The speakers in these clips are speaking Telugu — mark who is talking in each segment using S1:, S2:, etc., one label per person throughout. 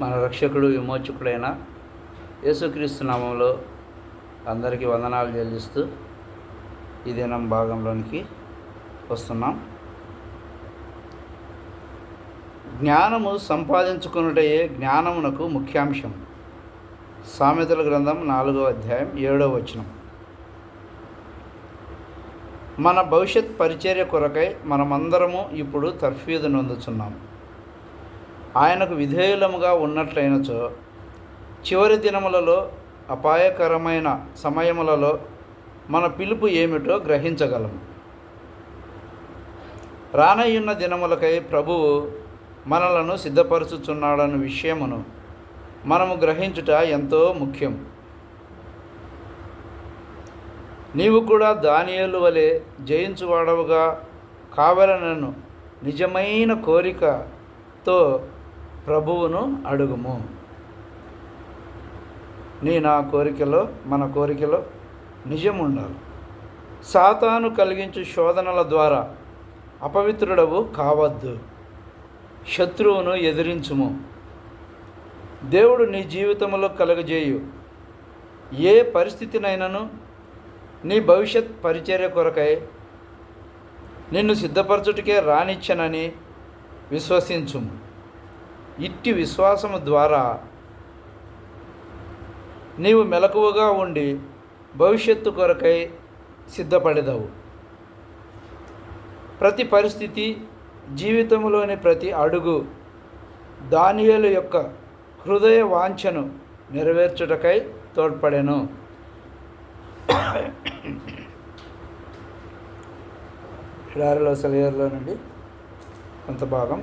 S1: మన రక్షకుడు విమోచకుడైన యేసుక్రీస్తు నామంలో అందరికీ వందనాలు చెల్లిస్తూ ఈ దినం భాగంలోనికి వస్తున్నాం. జ్ఞానము సంపాదించుకున్నటయే జ్ఞానమునకు ముఖ్యాంశం. సామెతల గ్రంథం నాలుగో అధ్యాయం ఏడో వచనం. మన భవిష్యత్ పరిచర్య కొరకై మనమందరము ఇప్పుడు తర్ఫీదు నొందుచున్నాం. ఆయనకు విధేయులముగా ఉన్నట్లయినచో చివరి దినములలో అపాయకరమైన సమయములలో మన పిలుపు ఏమిటో గ్రహించగలము. రానయ్యున్న దినములకై ప్రభువు మనలను సిద్ధపరచుచున్నాడన్న విషయమును మనము గ్రహించుట ఎంతో ముఖ్యం. నీవు కూడా దానియలు వలె జయించువాడవుగా కావలనను నిజమైన కోరికతో ప్రభువును అడుగుము. నీ నా కోరికలో మన కోరికలో నిజం ఉండాలి. సాతాను కలిగించు శోధనల ద్వారా అపవిత్రుడవు కావద్దు. శత్రువును ఎదిరించుము. దేవుడు నీ జీవితంలో కలుగజేయు. ఏ పరిస్థితినైనను నీ భవిష్యత్ పరిచర్య కొరకై నిన్ను సిద్ధపరచుటకే రానిచ్చనని విశ్వసించుము. ఇట్టి విశ్వాసము ద్వారా నీవు మెలకువగా ఉండి భవిష్యత్తు కొరకై సిద్ధపడేదవు. ప్రతి పరిస్థితి జీవితంలోని ప్రతి అడుగు దానియేలు యొక్క హృదయ వాంఛను నెరవేర్చుటకై తోడ్పడెను. ఎడారిలో సెలయర్లో నుండి కొంత భాగం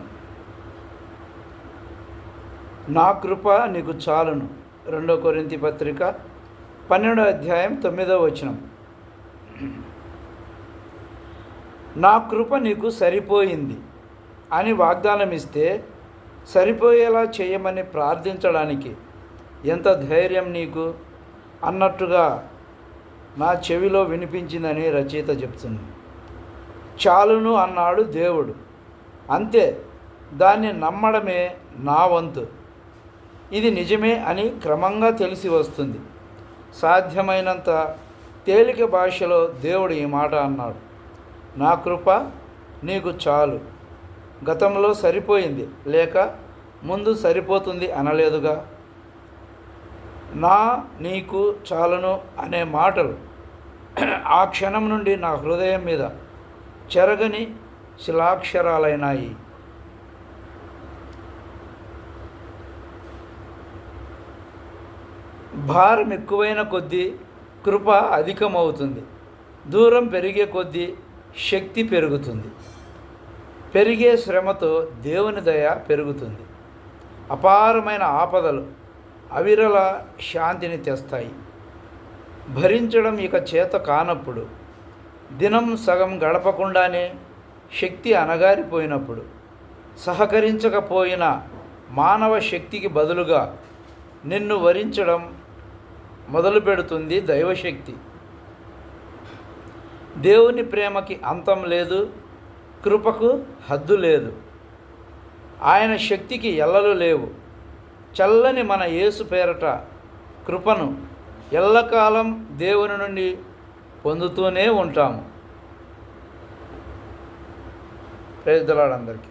S1: నా కృప నీకు చాలును. రెండో కొరింతి పత్రిక పన్నెండో అధ్యాయం తొమ్మిదో వచనం. నా కృప నీకు సరిపోయింది అని వాగ్దానం ఇస్తే సరిపోయేలా చేయమని ప్రార్థించడానికి ఎంత ధైర్యం నీకు? అన్నట్టుగా నా చెవిలో వినిపించిందని రచయిత చెప్తుంది. చాలును అన్నాడు దేవుడు. అంతే దాన్ని నమ్మడమే నా వంతు. ఇది నిజమే అని క్రమంగా తెలిసి వస్తుంది. సాధ్యమైనంత తేలిక భాషలో దేవుడు ఈ మాట అన్నాడు. నా కృప నీకు చాలు. గతంలో సరిపోయింది లేక ముందు సరిపోతుంది అనలేదుగా? నా నీకు చాలును అనే మాటలు ఆ క్షణం నుండి నా హృదయం మీద చెరగని శిలాక్షరాలైనాయి. భారం ఎక్కువైన కొద్దీ కృప అధికమవుతుంది. దూరం పెరిగే కొద్దీ శక్తి పెరుగుతుంది. పెరిగే శ్రమతో దేవుని దయ పెరుగుతుంది. అపారమైన ఆపదలు అవిరల శాంతిని తెస్తాయి. భరించడం ఇక చేత కానప్పుడు దినం సగం గడపకుండానే శక్తి అనగారిపోయినప్పుడు సహకరించకపోయిన మానవ శక్తికి బదులుగా నిన్ను వరించడం మొదలు పెడుతుంది దైవశక్తి. దేవుని ప్రేమకి అంతం లేదు కృపకు హద్దు లేదు. ఆయన శక్తికి ఎల్లలు లేవు. చల్లని మన యేసు పేరట కృపను ఎల్లకాలం దేవుని నుండి పొందుతూనే ఉంటాము. ప్రేజ్దలాడు అందరికీ.